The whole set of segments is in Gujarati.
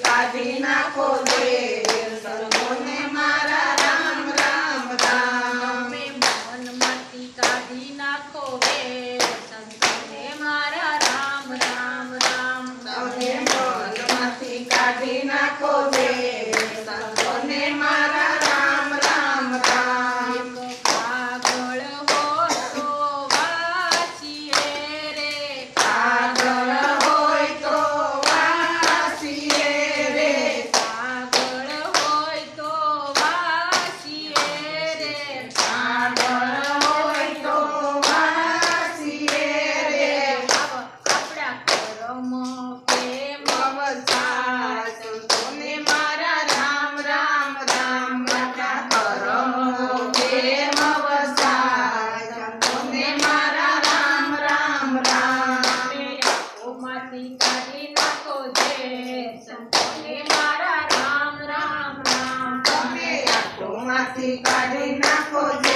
કાઢી નાખો દેવ મારા રામ રામ રામ. મનમાંથી કાઢી નાખો દેવ સંતોને મારા કાઢી નાખો છે સંતોને મારા રામ રામ રામ. તમે આટોમાંથી કાઢી નાખો છે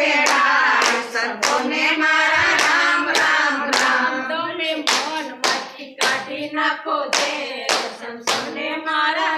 પેડાય સંતોને મારા રામ રામ રામ. તમે મનમાંથી કાઢી નાખો દે સંતોને મારા